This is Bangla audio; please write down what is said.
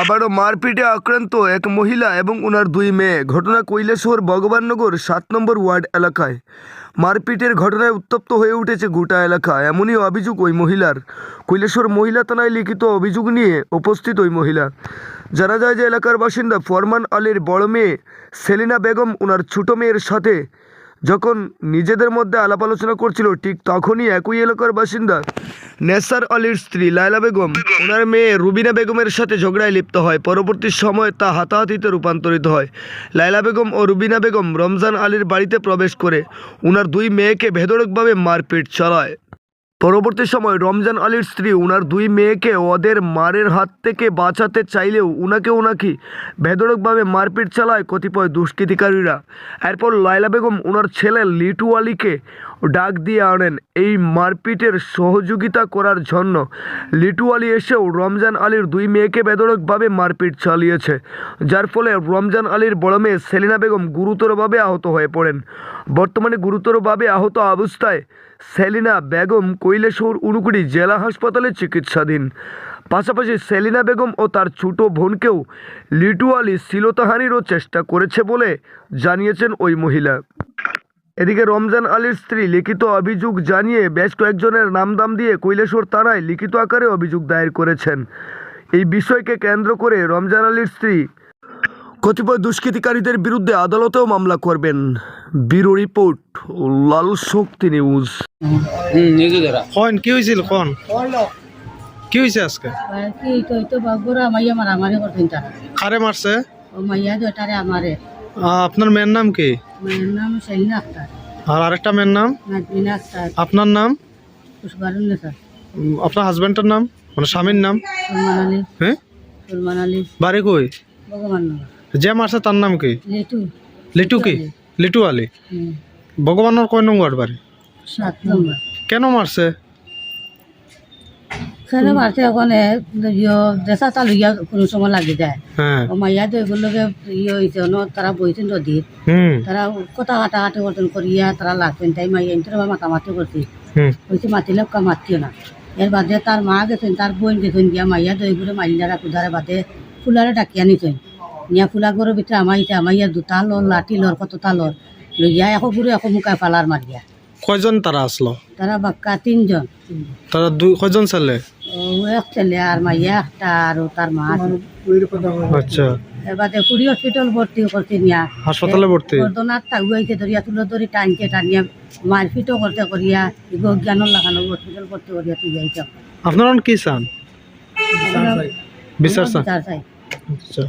আবারও মারপিটে আক্রান্ত এক মহিলা এবং ওনার দুই মেয়ে। ঘটনা কৈলাসহর ভগবাননগর সাত নম্বর ওয়ার্ড এলাকায়। মারপিটের ঘটনায় উত্তপ্ত হয়ে উঠেছে গোটা এলাকা, এমনই অভিযোগ ওই মহিলার। কৈলাসহর মহিলা থানায় লিখিত অভিযোগ নিয়ে উপস্থিত ওই মহিলা। জানা যায় যে এলাকার বাসিন্দা ফরমান আলীর বড় মেয়ে সেলিনা বেগম ওনার ছোট মেয়ের সাথে যখন নিজেদের মধ্যে আলাপ আলোচনা করছিল, ঠিক তখনই একই এলাকার বাসিন্দা নেসার আলীর স্ত্রী লায়লা বেগম, ওনার মেয়ে রুবিনা বেগমের সাথে ঝগড়ায় লিপ্ত হয়। পরবর্তী সময় তা হাতাহাতিতে রূপান্তরিত হয়। লায়লা বেগম ও রুবিনা বেগম রমজান আলীর বাড়িতে প্রবেশ করে ওনার দুই মেয়েকে ভেদরকভাবে মারপিট চালায়। পরবর্তী সময় রমজান আলীর স্ত্রী উনার দুই মেয়েকে ওদের মারের হাত থেকে বাঁচাতে চাইলেও উনাকে উনাকি বেদরকভাবে মারপিট চালায় কতিপয় দুষ্কৃতিকারীরা। এরপর লায়লা বেগম ওনার ছেলে লিটু আলীকে ডাক দিয়ে আনেন এই মারপিটের সহযোগিতা করার জন্য। লিটু আলী এসেও রমজান আলীর দুই মেয়েকে বেদরকভাবে মারপিট চালিয়েছে, যার ফলে রমজান আলীর বড় মেয়ে সেলিনা বেগম গুরুতরভাবে আহত হয়ে পড়েন। বর্তমানে গুরুতরভাবে আহত অবস্থায় সেলিনা বেগম কৈলাসহর উনুকুড়ি জেলা হাসপাতালে চিকিৎসাধীন। পাশাপাশি সেলিনা বেগম ও তার ছোট বোনকেও লিটু আলী শ্লীলতাহানিরও চেষ্টা করেছে বলে জানিয়েছেন ওই মহিলা। এদিকে রমজান আলীর স্ত্রী লিখিত অভিযোগ জানিয়ে বেশ কয়েকজনের নামদাম দিয়ে কৈলাসহর থানায় লিখিত আকারে অভিযোগ দায়ের করেছেন। এই বিষয়কে কেন্দ্র করে রমজান আলীর স্ত্রী কতিপয় দুষ্কৃতিকারীদের বিরুদ্ধে আদালতেও মামলা করবেন। Bureau report Lal Shakti news. কন কি হয়েছিল কন? কি হয়েছে আজকে? আর কি তো তো বাবুরা মাইয়া মারামারি করতেন তারা কারে মারছে? ও মাইয়া দুটারে আমারে। আপনার মেয়ের নাম কি? মায়ের নাম সেলিনা আক্তার। আর আরেকটা মেয়ের নাম? আপনার নাম? আপনার হাজব্যান্ডের নাম? মানে স্বামীর নাম? হ্যাঁ? বাড়ি কই? যে মারছে তার নাম কি? লিটু। কি? লিটু আলী। ভগবানের কয় নম্বর বাড়ি? কেন মারছে? খেলে মারতে ওখানে ইয়ে দেশা চালু ইয়া কোনো সময় লাগি যায়। হ্যাঁ। ও মাইয়া তো এগুলোকে ইয়ে হয়েছে ন তারা বইতেন নদীর হুম। তারা কথা হাঁটাহাঁটি করতেন করিয়া তারা লাগতেন তাই মাইয়া ইন্তর মাতামাতি করছি হয়েছে মাতিলে মাতিও না এর বাদে তার মা গেছেন তার বোন গেছেন গিয়া মাইয়া দই করে মাইলারা কুদারে বাদে ফুলারে ডাকিয়া নিছেন নিয়া ফুলা ঘরের ভিতরে আমাইতে আমাইয়া দুটা লর লাঠি লর কতটা লর লইয়া এশ গুরু এশ মুখায় পালার মারিয়া কয়জন তারা আসলো তারা বাক্কা তিনজন। তারা দুই কয়জন ছেলে এক ছেলে আর মাইয়া একটা আর তার মা। আচ্ছা। এর বাদে কুড়ি হসপিটাল ভর্তি করছে নিয়া। হাসপাতালে ভর্তি? বর্ধনার তাগুয়াইছে ধরিয়া তুলো ধরি টানছে টানিয়া মারপিটও করতে করিয়া জ্ঞানের লাগানো হসপিটাল ভর্তি করিয়া তুই যাইছ আপনার কি চান বিচার চান আচ্ছা।